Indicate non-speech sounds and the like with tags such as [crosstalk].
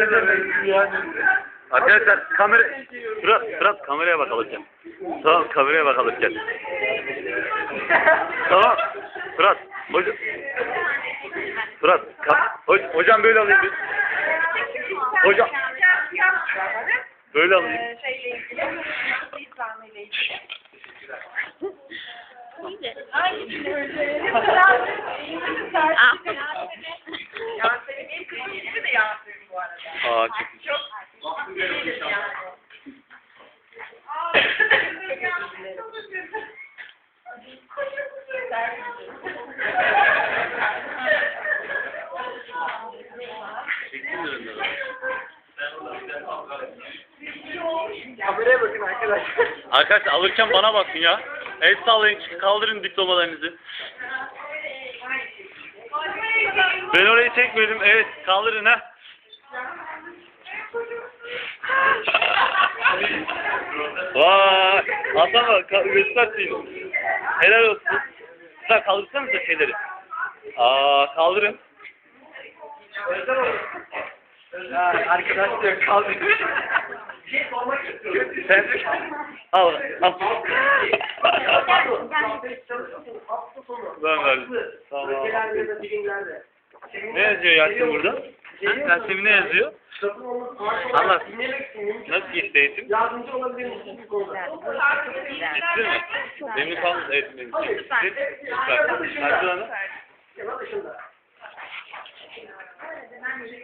ne demek yani? Arkadaşlar kamera Fırat Fırat kameraya bak alırken. Tamam kameraya bak alırken. [laughs] tamam. Fırat hocam. Fırat ka- ho- hocam böyle alayım bir. Hocam böyle alayım. şeyle ilgili, [laughs] arkadaşlar. Arkadaşlar alırken bana bakın ya. El sallayın kaldırın diplomalarınızı. Ben orayı çekmedim. Evet kaldırın ha. Vay. Ka- göster seni. Helal olsun. Sen kaldırsanıza şeyleri. Aa kaldırın. Ya arkadaşlar kaldı. Bir şey sormak istiyorum. Sen al al. Ben verdim. Tamam. Ne yazıyor Yasin burada? Ha? Yasemin ne yazıyor? Mümkün. Nasıl geçti eğitim? Yardımcı olabilir konuda? Bitti mi? Memnun kaldınız eğitimden. Bitti. Süper. Hadi lan. Kemal dışında.